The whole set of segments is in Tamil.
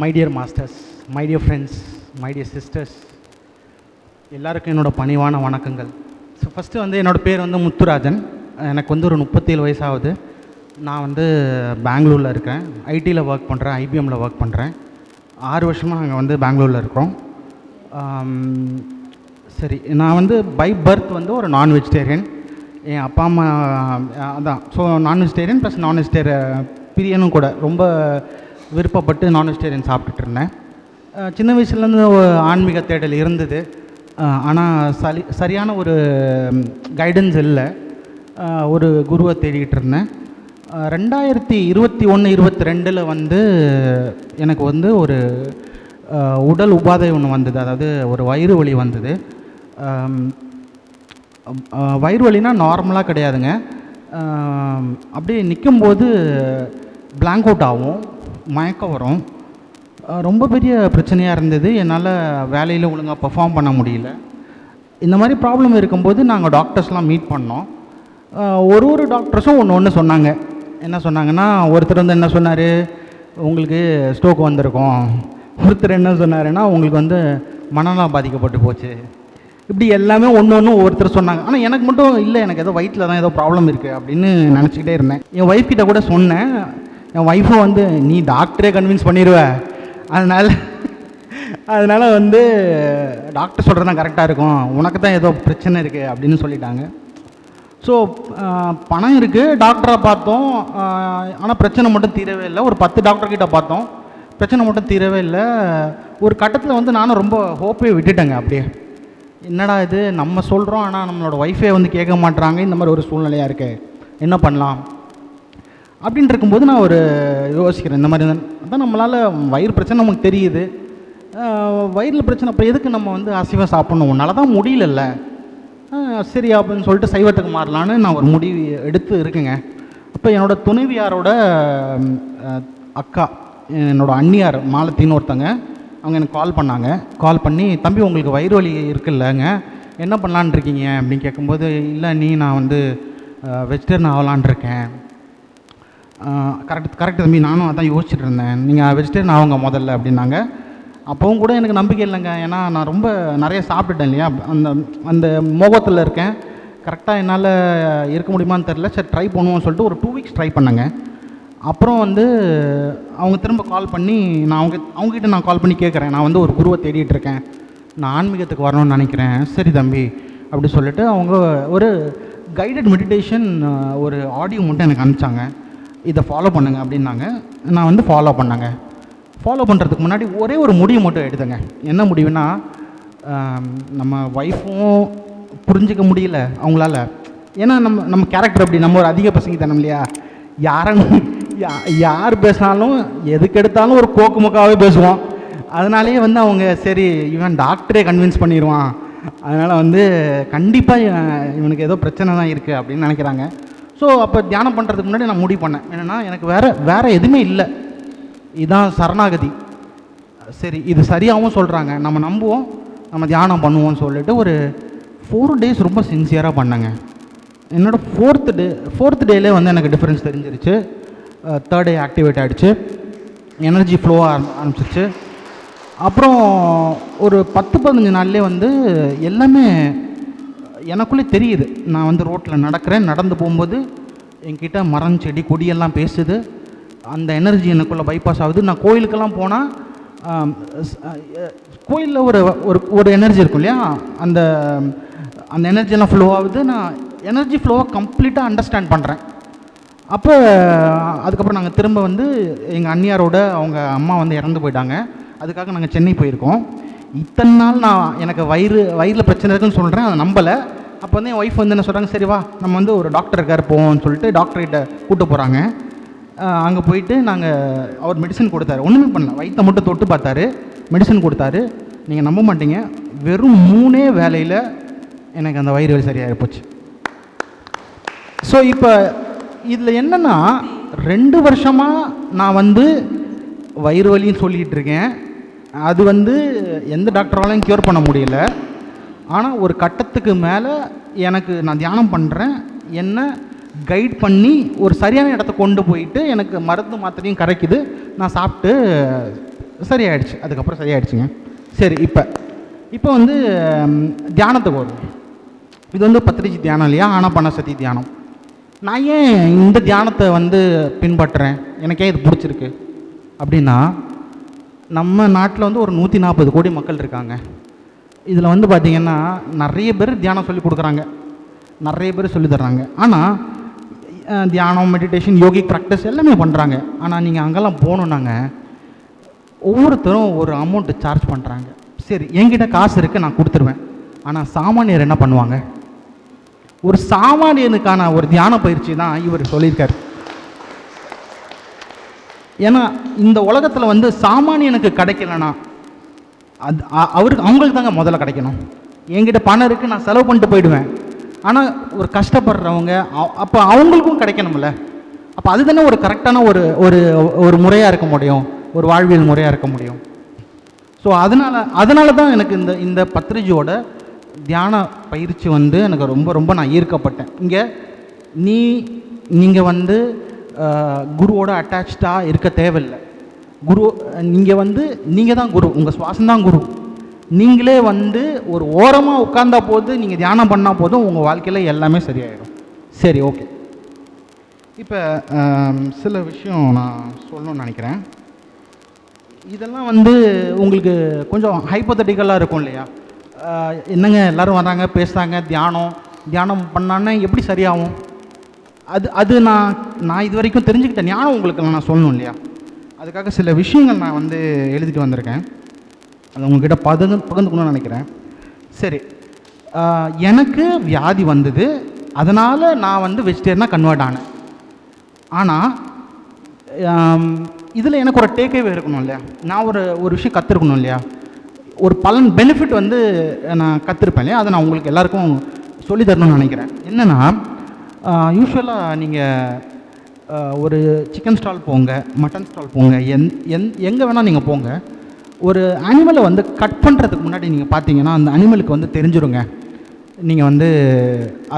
My dear masters my dear friends my dear sisters எல்லாருக்கும் என்னோட பணிவான வணக்கங்கள். ஸோ ஃபஸ்ட்டு வந்து என்னோட பேர் வந்து முத்துராஜன். எனக்கு வந்து ஒரு முப்பத்தேழு வயசாகுது. நான் வந்து பெங்களூரில் இருக்கேன். ஐடியில் ஒர்க் பண்ணுறேன் ஐபிஎம்மில் ஒர்க் பண்ணுறேன் ஆறு வருஷமாக நாங்கள் வந்து பெங்களூரில் இருக்கோம். சரி நான் வந்து பை பர்த் வந்து ஒரு நான் வெஜிடேரியன் என் அப்பா அம்மா அதான். ஸோ நான் வெஜிடேரியன் ப்ளஸ் நான் வெஜிடேரியன் பிரியனும் கூட ரொம்ப விருப்பப்பட்டு நான் வெஜிடேரியன் சாப்பிட்டுட்டு இருந்தேன். சின்ன வயசுலேருந்து ஆன்மீக தேடல் இருந்தது. ஆனால் சரி சரியான ஒரு கைடன்ஸ் இல்லை. ஒரு குருவை தேடிக்கிட்டு இருந்தேன். ரெண்டாயிரத்தி இருபத்தி ஒன்று இருபத்தி ரெண்டில் வந்து எனக்கு வந்து ஒரு உடல் உபாதை ஒன்று வந்தது. அதாவது ஒரு வயிறு வலி வந்தது. வயிறு வலினா நார்மலாக கிடையாதுங்க. அப்படியே நிற்கும்போது பிளாங்க் அவுட் ஆகும் மயக்கம் வரும். ரொம்ப பெரிய பிரச்சனையாக இருந்தது. என்னால் வேலையில் ஒழுங்காக பெர்ஃபார்ம் பண்ண முடியல. இந்த மாதிரி ப்ராப்ளம் இருக்கும்போது நாங்கள் டாக்டர்ஸ்லாம் மீட் பண்ணோம். ஒரு ஒரு டாக்டர்ஸும் ஒன்று ஒன்று சொன்னாங்க. என்ன சொன்னாங்கன்னா ஒருத்தர் வந்து என்ன சொன்னார்? உங்களுக்கு ஸ்ட்ரோக் வந்திருக்கும். ஒருத்தர் என்ன சொன்னாருன்னா உங்களுக்கு வந்து மனநலம் பாதிக்கப்பட்டு போச்சு. இப்படி எல்லாமே ஒன்று ஒன்று ஒவ்வொருத்தர் சொன்னாங்க. ஆனால் எனக்கு மட்டும் இல்லை எனக்கு ஏதோ வயிற்றில் தான் ஏதோ ப்ராப்ளம் இருக்குது அப்படின்னு நினச்சிக்கிட்டே இருந்தேன். என் ஒய்ஃப் கிட்ட கூட சொன்னேன். என் ஒய்ஃபும் வந்து நீ டாக்டரே கன்வின்ஸ் பண்ணிடுவ அதனால் அதனால் வந்து டாக்டர் சொல்கிறது தான் கரெக்டாக இருக்கும். உனக்கு தான் ஏதோ பிரச்சனை இருக்குது அப்படின்னு சொல்லிட்டாங்க. ஸோ பணம் இருக்குது டாக்டரை பார்த்தோம். ஆனால் பிரச்சனை மட்டும் தீரவே இல்லை. ஒரு பத்து டாக்டர்கிட்ட பார்த்தோம். பிரச்சனை மட்டும் தீரவே இல்லை. ஒரு கட்டத்தில் வந்து நானும் ரொம்ப ஹோப்பே விட்டுட்டேங்க அப்படியே. என்னடா இது? நம்ம சொல்கிறோம் ஆனால் நம்மளோட ஒய்ஃபே வந்து கேட்க மாட்டுறாங்க இந்த மாதிரி ஒரு சூழ்நிலையாக இருக்குது என்ன பண்ணலாம்? அப்படின்ட்டு இருக்கும்போது நான் ஒரு யோசிக்கிறேன். இந்த மாதிரி அதான் நம்மளால் வயிறு பிரச்சனை நமக்கு தெரியுது. வயிறில் பிரச்சனை அப்போ எதுக்கு நம்ம வந்து அசைவம் சாப்பிட்ணும்? உன்னால் தான் முடியலல்ல. சரி அப்படின்னு சொல்லிட்டு சைவத்துக்கு மாறலான்னு நான் ஒரு முடிவு எடுத்து இருக்கேங்க. அப்போ என்னோட துணைவியாரோட அக்கா என்னோட அண்ணியார் மாலத்தின்னு ஒருத்தங்க. அவங்க எனக்கு கால் பண்ணாங்க. கால் பண்ணி தம்பி உங்களுக்கு வயிறு வலி இருக்குல்லங்க. என்ன பண்ணலான்னு இருக்கீங்க அப்படின்னு கேட்கும்போது இல்லை நீ நான் வந்து வெஜிடேரியன் ஆகலான் இருக்கேன் கரெக்ட் கரெக்ட் தம்பி நானும் அதான் யோசிச்சுட்டு இருந்தேன் நீங்கள் வெஜிடேரியன் ஆகுங்க முதல்ல அப்படின்னாங்க. அப்போவும் கூட எனக்கு நம்பிக்கை இல்லைங்க. ஏன்னா நான் ரொம்ப நிறைய சாப்பிட்டுட்டேன் இல்லையா? அந்த அந்த மோகத்தில் இருக்கேன். கரெக்டாக என்னால் இருக்க முடியுமான்னு தெரில சரி ட்ரை பண்ணுவோம்னு சொல்லிட்டு ஒரு டூ வீக்ஸ் ட்ரை பண்ணேங்க. அப்புறம் வந்து அவங்க திரும்ப கால் பண்ணி நான் அவங்க அவங்ககிட்ட நான் கால் பண்ணி கேட்குறேன் நான் வந்து ஒரு குருவை தேடிட்டு இருக்கேன். நான் ஆன்மீகத்துக்கு வரணும்னு நினைக்கிறேன். சரி தம்பி அப்படி சொல்லிட்டு அவங்க ஒரு கைடட் மெடிடேஷன் ஒரு ஆடியோ மட்டும் எனக்கு அனுப்பிச்சாங்க. இதை ஃபாலோ பண்ணுங்கள் அப்படின்னாங்க. நான் வந்து ஃபாலோ பண்ணேங்க. ஃபாலோ பண்ணுறதுக்கு முன்னாடி ஒரே ஒரு முடிவு மட்டும் எடுத்தேங்க. என்ன முடிவுனா நம்ம ஒய்ஃபும் புரிஞ்சிக்க முடியல அவங்களால. ஏன்னா நம்ம நம்ம கேரக்டர் அப்படி நம்ம ஒரு அதிக பசங்கித்தனம் இல்லையா? யாரும் யா- யார் பேசினாலும் எதுக்கு எடுத்தாலும் ஒரு கோக்கு முக்காவே பேசுவோம். அதனாலேயே வந்து அவங்க சரி இவன் டாக்டரே கன்வின்ஸ் பண்ணிடுவான் அதனால் வந்து கண்டிப்பாக இவனுக்கு ஏதோ பிரச்சனை தான் இருக்குது அப்படின்னு நினைக்கிறாங்க. ஸோ அப்போ தியானம் பண்ணுறதுக்கு முன்னாடி நான் முடிவு பண்ணேன். என்னென்னா எனக்கு வேறு வேறு எதுவுமே இல்லை. இதுதான் சரணாகதி. சரி இது சரியாகவும் சொல்கிறாங்க நம்ம நம்புவோம். நம்ம தியானம் பண்ணுவோம்னு சொல்லிட்டு ஒரு ஃபோர் டேஸ் ரொம்ப சின்சியராக பண்ணேங்க. என்னோடய ஃபோர்த்து டே ஃபோர்த் டேலே வந்து எனக்கு டிஃப்ரென்ஸ் தெரிஞ்சிருச்சு. தேர்ட் டே ஆக்டிவேட் ஆகிடுச்சு எனர்ஜி ஃப்ளோ ஆரம்பிச்சிருச்சு. அப்புறம் ஒரு பத்து பதினஞ்சு நாள்லேயே வந்து எல்லாமே எனக்குள்ளே தெரியுது. நான் வந்து ரோட்டில் நடக்கிறேன். நடந்து போகும்போது என்கிட்ட மரம் செடி கொடியெல்லாம் பேசுது. அந்த எனர்ஜி எனக்குள்ளே பைபாஸ் ஆகுது. நான் கோயிலுக்கெல்லாம் போனால் கோயிலில் ஒரு ஒரு ஒரு எனர்ஜி இருக்கும் இல்லையா? அந்த அந்த எனர்ஜியெல்லாம் ஃப்ளோ ஆகுது. நான் எனர்ஜி ஃப்ளோவை கம்ப்ளீட்டாக அண்டர்ஸ்டாண்ட் பண்ணுறேன் அப்போ அதுக்கப்புறம் நாங்கள் திரும்ப வந்து எங்கள் அண்ணியாரோட அவங்க அம்மா வந்து இறந்து போயிட்டாங்க. அதுக்காக நாங்கள் சென்னை போயிருக்கோம். இத்தனை நாள் நான் எனக்கு வயிறு வயிறில் பிரச்சனை இருக்குன்னு சொல்கிறேன் அதை நம்பலை. அப்போ வந்து என் ஒய்ஃப் வந்து என்ன சொல்கிறாங்க சரி வா நம்ம வந்து ஒரு டாக்டர் இருக்கார் போவோம்னு சொல்லிட்டு டாக்டர்கிட்ட கூப்பிட்டு போகிறாங்க அங்கே போயிட்டு நாங்கள் அவர் மெடிசன் கொடுத்தாரு. ஒன்றுமே பண்ணல. வயிற்றை மட்டும் தொட்டு பார்த்தாரு. மெடிசன் கொடுத்தாரு. நீங்கள் நம்ப மாட்டீங்க. வெறும் மூணே வேலையில் எனக்கு அந்த வயிறு வலி சரியாகி போச்சு. ஸோ இப்போ இதில் என்னென்னா ரெண்டு வருஷமாக நான் வந்து வயிறு வலின்னு சொல்லிகிட்டு இருக்கேன். அது வந்து எந்த டாக்டராலையும் க்யூர் பண்ண முடியல. ஆனால் ஒரு கட்டத்துக்கு மேலே எனக்கு நான் தியானம் பண்ணுறேன் என்ன கைட் பண்ணி ஒரு சரியான இடத்த கொண்டு போயிட்டு எனக்கு மருந்து மாத்திரையும் கரைக்குது. நான் சாப்பிட்டு சரியாயிடுச்சு. அதுக்கப்புறம் சரியாயிடுச்சுங்க. சரி இப்போ. இப்போ வந்து தியானத்துக்கு வரும் இது வந்து பத்திரிச்சி தியானம் இல்லையா? ஆனாபான சதி தியானம். நான் ஏன் இந்த தியானத்தை வந்து பின்பற்றுறேன்? எனக்கே இது பிடிச்சிருக்கு. அப்படின்னா நம்ம நாட்டில் வந்து ஒரு நூற்றி நாற்பது கோடி மக்கள் இருக்காங்க. இதில் வந்து பார்த்திங்கன்னா நிறைய பேர் தியானம் சொல்லி கொடுக்குறாங்க. நிறைய பேர் சொல்லி தர்றாங்க. ஆனால் தியானம் மெடிடேஷன் யோகிக் ப்ராக்டிஸ் எல்லாமே பண்ணுறாங்க ஆனால் நீங்கள் அங்கெல்லாம் போகணுன்னாங்க ஒவ்வொருத்தரும் ஒரு அமௌண்ட்டு சார்ஜ் பண்ணுறாங்க சரி என்கிட்ட காசு இருக்குது நான் கொடுத்துருவேன். ஆனால் சாமானியர் என்ன பண்ணுவாங்க? ஒரு சாமானியனுக்கான ஒரு தியான பயிற்சி தான் இவர் சொல்லியிருக்காரு. ஏன்னா இந்த உலகத்தில் வந்து சாமானியனுக்கு கிடைக்கலனா அது அவருக்கு அவங்களுக்கு தாங்க முதல்ல கிடைக்கணும். என்கிட்ட பணம் இருக்குது நான் செலவு பண்ணிட்டு போயிடுவேன். ஆனால் ஒரு கஷ்டப்படுறவங்க அப்போ அவங்களுக்கும் கிடைக்கணும்ல. அப்போ அதுதானே ஒரு கரெக்டான ஒரு ஒரு ஒரு முறையாக இருக்க முடியும். ஒரு வாழ்வியல் முறையாக இருக்க முடியும். ஸோ அதனால் அதனால தான் எனக்கு இந்த இந்த பத்ரிஜியோட தியான பயிற்சி வந்து எனக்கு ரொம்ப ரொம்ப நான் ஈர்க்கப்பட்டேன். இங்கே நீ நீங்கள் வந்து குருவோட அட்டாச்சாக இருக்க தேவையில்லை. குரு நீங்கள் வந்து நீங்கள் தான் குரு உங்கள் சுவாசம் தான் குரு. நீங்களே வந்து ஒரு ஓரமாக உட்கார்ந்தா போது நீங்கள் தியானம் பண்ணால் போதும் உங்கள் வாழ்க்கையில் எல்லாமே சரியாயிடும் சரி ஓகே. இப்போ சில விஷயம் நான் சொல்லணும்னு நினைக்கிறேன். இதெல்லாம் வந்து உங்களுக்கு கொஞ்சம் ஹைப்போதட்டிக்கலாக இருக்கும் இல்லையா? என்னங்க எல்லாரும் வராங்க பேசுகிறாங்க தியானம். தியானம் பண்ணான்னா எப்படி சரியாகும்? அது அது நான் நான் இது வரைக்கும் தெரிஞ்சுக்கிட்ட ஞானம் உங்களுக்கு நான் சொல்லணும் இல்லையா? அதுக்காக சில விஷயங்கள் நான் வந்து எழுதிட்டு வந்திருக்கேன். அது உங்ககிட்ட பகிர்ந்து பகிர்ந்துக்கணும்னு நினைக்கிறேன். சரி. எனக்கு வியாதி வந்தது. அதனால் நான் வந்து வெஜிடேரியனாக கன்வெர்ட் ஆனேன். ஆனால் இதில் எனக்கு ஒரு டேக்கேவே இருக்கணும் இல்லையா? நான் ஒரு ஒரு விஷயம் கற்றுருக்கணும் இல்லையா? ஒரு பலன் பெனிஃபிட் வந்து நான் கற்றுருப்பேன் இல்லையா? அதை நான் உங்களுக்கு எல்லாருக்கும் சொல்லி தரணும்னு நினைக்கிறேன். என்னென்னா யூஸ்வலாக நீங்கள் ஒரு சிக்கன் ஸ்டால் போங்க மட்டன் ஸ்டால் போங்க எந் எந் எங்கே வேணால் நீங்கள் போங்க. ஒரு அனிமலை வந்து கட் பண்ணுறதுக்கு முன்னாடி நீங்கள் பார்த்தீங்கன்னா அந்த அனிமலுக்கு வந்து தெரிஞ்சிருங்க. நீங்கள் வந்து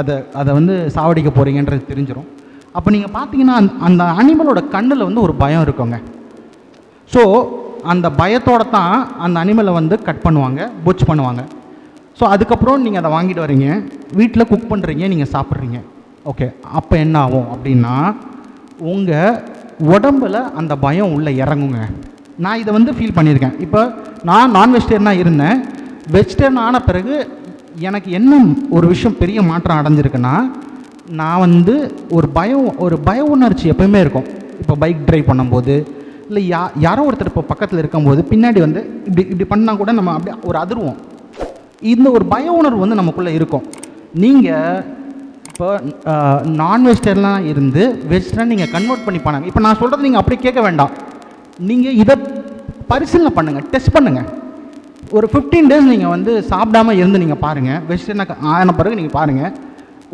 அதை அதை வந்து சாவடிக்க போகிறீங்கன்றது தெரிஞ்சிடும் அப்போ நீங்கள் பார்த்தீங்கன்னா அந்த அந்த அனிமலோட கண்ணில் வந்து ஒரு பயம் இருக்குங்க. ஸோ அந்த பயத்தோடு தான் அந்த அனிமலை வந்து கட் பண்ணுவாங்க பொச் பண்ணுவாங்க. ஸோ அதுக்கப்புறம் நீங்கள் அதை வாங்கிட்டு வரீங்க வீட்டில் குக் பண்ணுறீங்க நீங்கள் சாப்பிட்றீங்க. ஓகே அப்போ என்ன ஆகும் அப்படின்னா உங்கள் உடம்புல அந்த பயம் உள்ளே இறங்குங்க. நான் இதை வந்து ஃபீல் பண்ணியிருக்கேன். இப்போ நான் நான் வெஜிடேரியனாக இருந்தேன். வெஜிடேரியன் ஆன பிறகு எனக்கு என்ன ஒரு விஷயம் பெரிய மாற்றம் அடைஞ்சிருக்குன்னா நான் வந்து ஒரு பயம் ஒரு பய உணர்ச்சி எப்பயுமே இருக்கும். இப்போ பைக் ட்ரைவ் பண்ணும்போது இல்லை யா யாரோ ஒருத்தர் இப்போ பக்கத்தில் இருக்கும்போது பின்னாடி வந்து இப்படி இப்படி பண்ணால் கூட நம்ம அப்படியே ஒரு அதிர்வோம். இந்த ஒரு பய உணர்வு வந்து நமக்குள்ளே இருக்கும். நீங்கள் இப்போ நான் இருந்து வெஜிடேரியன் நீங்கள் கன்வெர்ட் பண்ணி பண்ணாங்க. இப்போ நான் சொல்கிறது நீங்கள் அப்படியே கேட்க வேண்டாம். நீங்கள் இதை பரிசீலனை பண்ணுங்கள் டெஸ்ட் பண்ணுங்கள் ஒரு ஃபிஃப்டீன் டேஸ் நீங்கள் வந்து சாப்பிடாம இருந்து நீங்கள் பாருங்கள் வெஜிடேரியனாக ஆன பிறகு நீங்கள் பாருங்கள்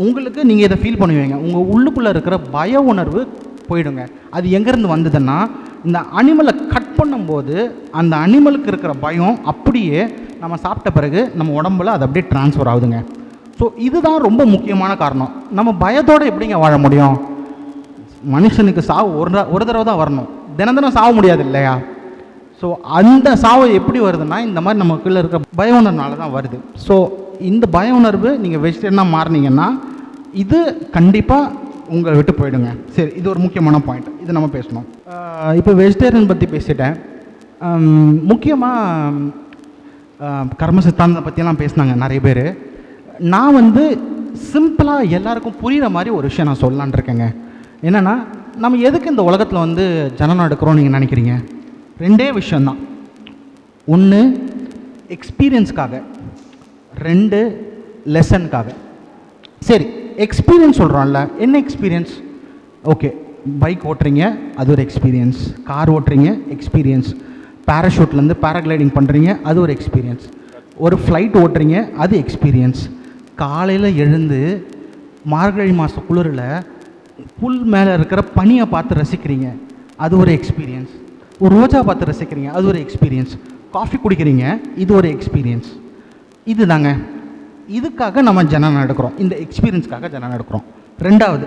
உங்களுக்கு நீங்கள் இதை ஃபீல் பண்ணுவீங்க உங்கள் உள்ளுக்குள்ளே இருக்கிற பய உணர்வு போயிடுங்க. அது எங்கேருந்து வந்ததுன்னா இந்த அனிமலை கட் பண்ணும்போது அந்த அனிமலுக்கு இருக்கிற பயம் அப்படியே நம்ம சாப்பிட்ட பிறகு நம்ம உடம்புல அது அப்படியே ட்ரான்ஸ்ஃபர் ஆகுதுங்க. ஸோ இதுதான் ரொம்ப முக்கியமான காரணம். நம்ம பயத்தோடு எப்படிங்க வாழ முடியும்? மனுஷனுக்கு சாவு ஒரு ஒரு தடவை தான் வரணும். தினம் தினம் சாக முடியாது இல்லையா? ஸோ அந்த சாவு எப்படி வருதுன்னா இந்த மாதிரி நமக்குள்ளே இருக்கிற பய உணர்வுனால தான் வருது. ஸோ இந்த பய உணர்வு நீங்கள் வெஜிடேரியனாக மாறினீங்கன்னா இது கண்டிப்பாக உங்களை விட்டு போயிடுங்க. சரி இது ஒரு முக்கியமான பாயிண்ட் இது நம்ம பேசணும். இப்போ வெஜிடேரியன் பற்றி பேசிட்டேன். முக்கியமாக கர்ம சித்தாந்தத்தை பற்றியெல்லாம் பேசினாங்க நிறைய பேர். நான் வந்து சிம்பிளாக எல்லாருக்கும் புரிகிற மாதிரி ஒரு விஷயம் நான் சொல்லலான் இருக்கேங்க. என்னென்னா நம்ம எதுக்கு இந்த உலகத்தில் வந்து ஜனனம் எடுக்கிறோம் நீங்கள் நினைக்கிறீங்க? ரெண்டே விஷயந்தான் ஒன்று எக்ஸ்பீரியன்ஸ்க்காக ரெண்டு லெசனுக்காக சரி எக்ஸ்பீரியன்ஸ் சொல்கிறோம்ல என்ன எக்ஸ்பீரியன்ஸ் ஓகே பைக் ஓட்டுறீங்க அது ஒரு எக்ஸ்பீரியன்ஸ் கார் ஓட்டுறீங்க எக்ஸ்பீரியன்ஸ் பேராஷூட்லேருந்து பேராகிளைடிங் பண்ணுறீங்க அது ஒரு எக்ஸ்பீரியன்ஸ் ஒரு ஃப்ளைட் ஓட்டுறீங்க அது எக்ஸ்பீரியன்ஸ் காலையில் எழுந்து மார்கழி மாத குளிரில் புல் மேலே இருக்கிற பனியை பார்த்து ரசிக்கிறீங்க அது ஒரு எக்ஸ்பீரியன்ஸ் ஒரு ரோஜா பார்த்து ரசிக்கிறீங்க அது ஒரு எக்ஸ்பீரியன்ஸ் காஃபி குடிக்கிறீங்க இது ஒரு எக்ஸ்பீரியன்ஸ் இதுதாங்க இதுக்காக நம்ம ஜனம் எடுக்கிறோம் இந்த எக்ஸ்பீரியன்ஸ்க்காக ஜனம் எடுக்கிறோம் ரெண்டாவது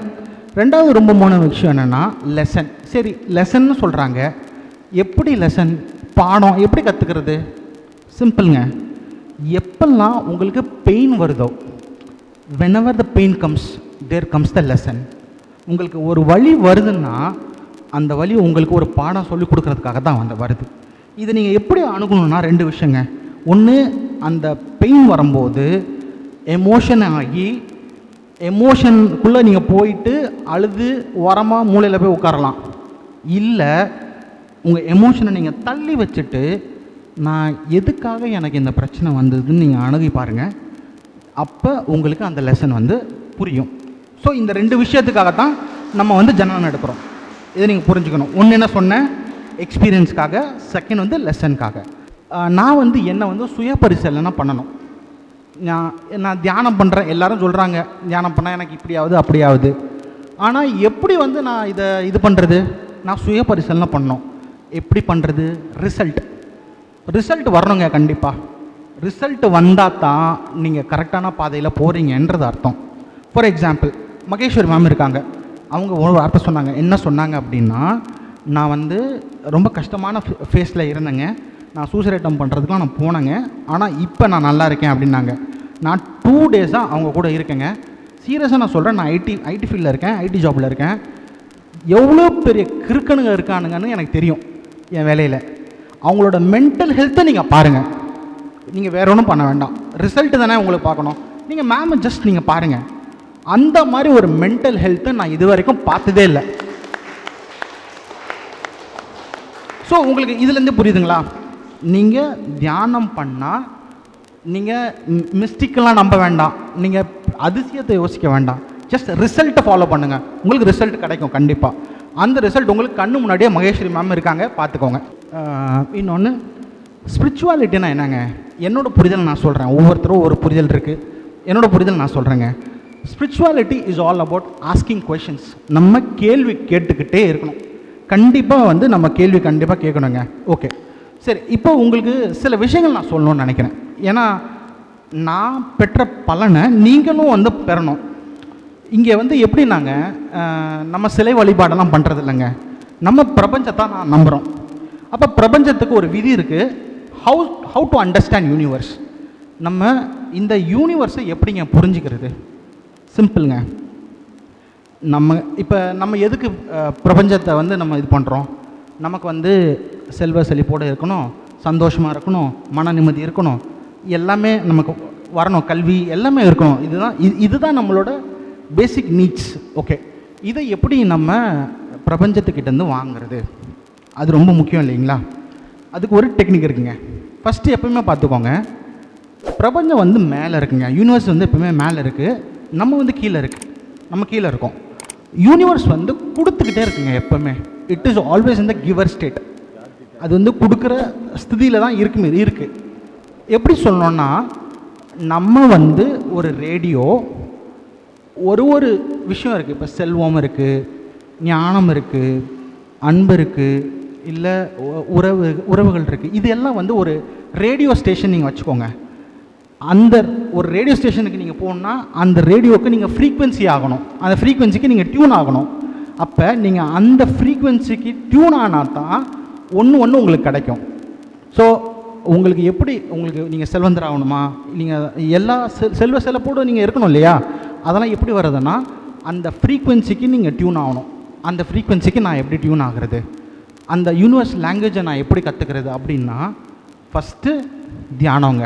ரெண்டாவது ரொம்ப மூணு விஷயம் என்னென்னா லெசன் சரி லெசன்னு சொல்கிறாங்க எப்படி லெசன் பாடம். எப்படி கற்றுக்கிறது சிம்பிளுங்க எப்பெல்லாம் உங்களுக்கு பெயின் வருதோ whenever the pain comes there comes the lesson உங்களுக்கு ஒரு வழி வருதுன்னா அந்த வழி உங்களுக்கு ஒரு பாடம் சொல்லி கொடுக்கறதுக்காக தான் வந்து வருது. இதை நீங்கள் எப்படி அணுகணும்னா ரெண்டு விஷயங்க. ஒன்று அந்த பெயின் வரும்போது எமோஷன் ஆகி எமோஷனுக்குள்ளே நீங்கள் போயிட்டு அழுது உரமாக மூலையில் போய் உட்காரலாம். இல்லை உங்கள் எமோஷனை நீங்கள் தள்ளி வச்சுட்டு நான் எதுக்காக எனக்கு இந்த பிரச்சனை வந்ததுன்னு நீங்கள் அணுகி பாருங்கள் அப்போ உங்களுக்கு அந்த லெசன் வந்து புரியும். ஸோ இந்த ரெண்டு விஷயத்துக்காக தான் நம்ம வந்து ஜனனம் எடுக்கிறோம் இதை நீங்கள் புரிஞ்சுக்கணும். ஒன்று என்ன சொன்னேன்? எக்ஸ்பீரியன்ஸ்க்காக செகண்ட் வந்து லெசனுக்காக நான் வந்து என்னை வந்து சுய பரிசீலனை பண்ணணும். நான் நான் தியானம் பண்ணுறேன் எல்லாரும் சொல்கிறாங்க தியானம் பண்ணால் எனக்கு இப்படியாவது ஆகுது ஆனால் எப்படி வந்து நான் இதை இது பண்ணுறது நான் சுய பரிசீலனை பண்ணணும். எப்படி பண்ணுறது ரிசல்ட். ரிசல்ட் வரணுங்க கண்டிப்பாக ரிசல்ட் வந்தால் தான் நீங்கள் கரெக்டான பாதையில் போகிறீங்கன்றது அர்த்தம். ஃபார் எக்ஸாம்பிள் மகேஸ்வரி மேம் இருக்காங்க. அவங்க ஒரு வார்த்தை சொன்னாங்க. என்ன சொன்னாங்க அப்படின்னா நான் வந்து ரொம்ப கஷ்டமான ஃபேஸில் இருந்தேங்க. நான் சூசைட் அட்டம் பண்ணுறதுக்குலாம் நான் போனேங்க. ஆனால் இப்போ நான் நல்லா இருக்கேன் அப்படின்னாங்க. நான் டூ டேஸாக அவங்க கூட இருக்கேங்க. சீரியஸாக நான் சொல்கிறேன் நான் ஐடி ஐடி ஃபீல்டில் இருக்கேன் ஐடி ஜாபில் இருக்கேன். எவ்வளோ பெரிய கிறுக்கனுங்க இருக்கானுங்கன்னு எனக்கு தெரியும் என் வேலையில். அவங்களோட மென்டல் ஹெல்த்தை நீங்கள் பாருங்கள் நீங்கள் வேற ஒன்றும் பண்ண வேண்டாம். ரிசல்ட்டு தானே உங்களுக்கு பார்க்கணும். நீங்கள் மேம் ஜஸ்ட் நீங்கள் பாருங்கள் அந்த மாதிரி ஒரு மென்டல் ஹெல்த்தை நான் இது வரைக்கும் பார்த்ததே இல்லை. ஸோ உங்களுக்கு இதுலேருந்து புரியுதுங்களா? நீங்கள் தியானம் பண்ணால் நீங்கள் மிஸ்டிக்கெல்லாம் நம்ப வேண்டாம். நீங்கள் அதிசயத்தை யோசிக்க வேண்டாம். ஜஸ்ட் ரிசல்ட்டை ஃபாலோ பண்ணுங்கள் உங்களுக்கு ரிசல்ட் கிடைக்கும் கண்டிப்பாக அந்த ரிசல்ட் உங்களுக்கு கண்ணு முன்னாடியே மகேஸ்வரி மேம் இருக்காங்க பார்த்துக்கோங்க. இன்னொன்று ஸ்பிரிச்சுவாலிட்டினா என்னங்க? என்னோட புரிதல் நான் சொல்கிறேன் ஒவ்வொருத்தரும் ஒரு புரிதல் இருக்குது என்னோட புரிதல் நான் சொல்கிறேங்க spirituality is all about asking questions நம்ம கேள்வி கேட்டுக்கிட்டே இருக்கணும். கண்டிப்பாக வந்து நம்ம கேள்வி கண்டிப்பாக கேட்கணுங்க. ஓகே சரி இப்போ உங்களுக்கு சில விஷயங்கள் நான் சொல்லணும்னு நினைக்கிறேன். ஏன்னா நான் பெற்ற பலனை நீங்களும் வந்து பெறணும். இங்கே வந்து எப்படின்னாங்க நாங்கள் நம்ம சிலை வழிபாடெல்லாம் பண்ணுறது இல்லைங்க நம்ம பிரபஞ்சத்தை நான் நம்புகிறோம் அப்போ பிரபஞ்சத்துக்கு ஒரு விதி இருக்குது how how to understand universe நம்ம இந்த யூனிவர்ஸை எப்படிங்க புரிஞ்சுக்கிறது? சிம்பிளுங்க நம்ம இப்போ நம்ம எதுக்கு பிரபஞ்சத்தை வந்து நம்ம இது பண்ணுறோம் நமக்கு வந்து செல்வ செழிப்போடு இருக்கணும் சந்தோஷமாக இருக்கணும் மன நிம்மதி இருக்கணும். எல்லாமே நமக்கு வரணும் கல்வி எல்லாமே இருக்கணும். இதுதான் இது இதுதான் நம்மளோட பேசிக் நீட்ஸ் ஓகே இதை எப்படி நம்ம பிரபஞ்சத்துக்கிட்டேருந்து வாங்குறது? அது ரொம்ப முக்கியம் இல்லைங்களா? அதுக்கு ஒரு டெக்னிக் இருக்குங்க. ஃபஸ்ட்டு எப்பவுமே பார்த்துக்கோங்க. பிரபஞ்சம் வந்து மேலே இருக்குங்க. யூனிவர்ஸ் வந்து எப்பவுமே மேலே இருக்குது நம்ம வந்து கீழே இருக்குது நம்ம கீழே இருக்கோம். யூனிவர்ஸ் வந்து கொடுத்துக்கிட்டே இருக்குங்க எப்பவுமே. இட் இஸ் ஆல்வேஸ் இந்த கிவர் ஸ்டேட் அது வந்து கொடுக்குற ஸ்திதியில் தான் இருக்குமே இருக்குது எப்படி சொல்லணும்னா நம்ம வந்து ஒரு ரேடியோ ஒரு ஒரு விஷயம் இருக்குது இப்போ செல்வம் இருக்குது ஞானம் இருக்குது அன்பு இருக்குது இல்லை உறவு உறவுகள் இருக்குது இது எல்லாம் வந்து ஒரு ரேடியோ ஸ்டேஷன் நீங்கள் வச்சுக்கோங்க. அந்த ஒரு ரேடியோ ஸ்டேஷனுக்கு நீங்கள் போகணுன்னா அந்த ரேடியோவுக்கு நீங்கள் ஃப்ரீக்வன்சி ஆகணும். அந்த ஃப்ரீக்வன்சிக்கு நீங்கள் டியூன் ஆகணும். அப்போ நீங்கள் அந்த ஃப்ரீக்வன்சிக்கு டியூன் ஆனால் தான் ஒன்று ஒன்று உங்களுக்கு கிடைக்கும். ஸோ உங்களுக்கு எப்படி உங்களுக்கு நீங்கள் செல்வந்தர் ஆகணுமா நீங்கள் எல்லா செல் செல்வ செல்லப்போடு நீங்கள் இருக்கணும் இல்லையா? அதெல்லாம் எப்படி வர்றதுன்னா அந்த ஃப்ரீக்வன்சிக்கு நீங்கள் டியூன் ஆகணும். அந்த ஃப்ரீக்வன்சிக்கு நான் எப்படி டியூன் ஆகிறது? அந்த யூனிவர்ஸ் லாங்குவேஜை நான் எப்படி கற்றுக்கிறது அப்படின்னா ஃபஸ்ட்டு தியானங்க.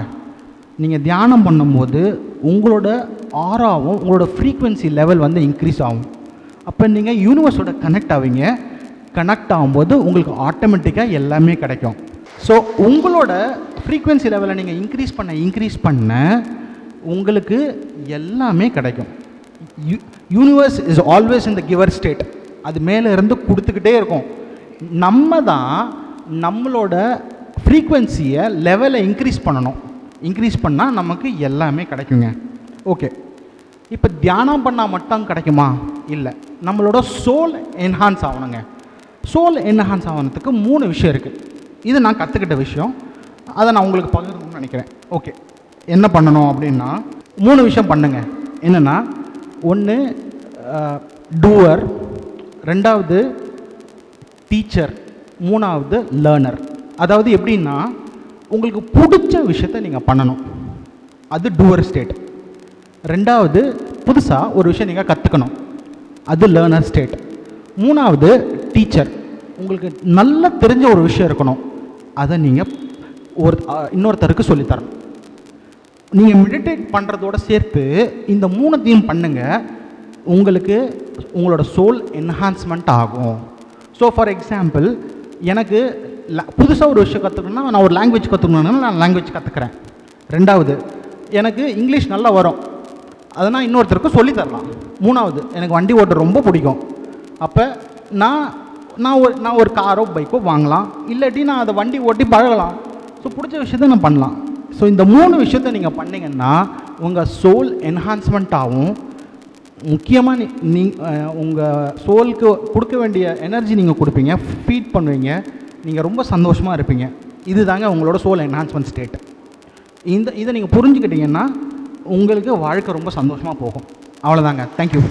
நீங்கள் தியானம் பண்ணும்போது உங்களோட ஆறாவும் உங்களோட ஃப்ரீக்வன்சி லெவல் வந்து இன்க்ரீஸ் ஆகும். அப்போ நீங்கள் யூனிவர்ஸோட கனெக்ட் ஆவீங்க. கனெக்ட் ஆகும்போது உங்களுக்கு ஆட்டோமேட்டிக்காக எல்லாமே கிடைக்கும். ஸோ உங்களோட ஃப்ரீக்குவென்சி லெவலை நீங்கள் இன்க்ரீஸ் பண்ண இன்க்ரீஸ் பண்ண உங்களுக்கு எல்லாமே கிடைக்கும். Universe is always in the giver state அது மேலே இருந்து கொடுத்துக்கிட்டே இருக்கும். நம்ம தான் நம்மளோட ஃப்ரீக்குவென்சியை லெவலை இன்க்ரீஸ் பண்ணணும். இன்க்ரீஸ் பண்ணால் நமக்கு எல்லாமே கிடைக்குங்க. ஓகே இப்போ தியானம் பண்ணால் மட்டும் கிடைக்குமா? இல்லை. நம்மளோட சோல் என்ஹான்ஸ் ஆகணுங்க. சோல் என்ஹான்ஸ் ஆகணுத்துக்கு மூணு விஷயம் இருக்குது இது நான் கற்றுக்கிட்ட விஷயம். அதை நான் உங்களுக்கு பகிரணும்னு நினைக்கிறேன். ஓகே என்ன பண்ணணும் அப்படின்னா மூணு விஷயம் பண்ணுங்க. என்னென்னா ஒன்று டூவர் ரெண்டாவது டீச்சர் மூணாவது லேர்னர் அதாவது எப்படின்னா உங்களுக்கு பிடிச்ச விஷயத்த நீங்கள் பண்ணணும். அது டூவர் ஸ்டேட் ரெண்டாவது புதுசாக ஒரு விஷயம் நீங்கள் கற்றுக்கணும் அது லேர்னர் ஸ்டேட் மூணாவது டீச்சர் உங்களுக்கு நல்லா தெரிஞ்ச ஒரு விஷயம் இருக்கணும். அதை நீங்கள் ஒரு இன்னொருத்தருக்கு சொல்லித்தரணும். நீங்கள் மெடிடேட் பண்ணுறதோட சேர்த்து இந்த மூணுத்தையும் பண்ணுங்கள் உங்களுக்கு உங்களோட சோல் என்ஹான்ஸ்மெண்ட் ஆகும். ஸோ ஃபார் எக்ஸாம்பிள் எனக்கு புதுசாக ஒரு விஷயம் கற்றுக்கணும்னா நான் ஒரு லாங்குவேஜ் கற்றுக்கணும்னா நான் லாங்குவேஜ் கற்றுக்கிறேன் ரெண்டாவது எனக்கு இங்கிலீஷ் நல்லா வரும். அதை நான் இன்னொருத்தருக்கு சொல்லித் தரலாம் மூணாவது எனக்கு வண்டி ஓட்ட ரொம்ப பிடிக்கும். அப்போ நான் நான் ஒரு நான் ஒரு காரோ பைக்கோ வாங்கலாம். இல்லாட்டி நான் அதை வண்டி ஓட்டி பழகலாம். ஸோ பிடிச்ச விஷயத்த நான் பண்ணலாம். ஸோ இந்த மூணு விஷயத்த நீங்கள் பண்ணிங்கன்னா உங்கள் சோல் என்ஹான்ஸ்மெண்ட் ஆகும் முக்கியமாக நீ நீ உங்கள் சோலுக்கு கொடுக்க வேண்டிய எனர்ஜி நீங்கள் கொடுப்பீங்க ஃபீட் பண்ணுவீங்க நீங்கள் ரொம்ப சந்தோஷமாக இருப்பீங்க. இதுதாங்க உங்களோட சோல் என்ஹான்ஸ்மெண்ட் ஸ்டேட் இந்த இதை நீங்கள் புரிஞ்சுக்கிட்டீங்கன்னா உங்களுக்கு வாழ்க்கை ரொம்ப சந்தோஷமாக போகும். அவ்வளோதாங்க தேங்க்யூ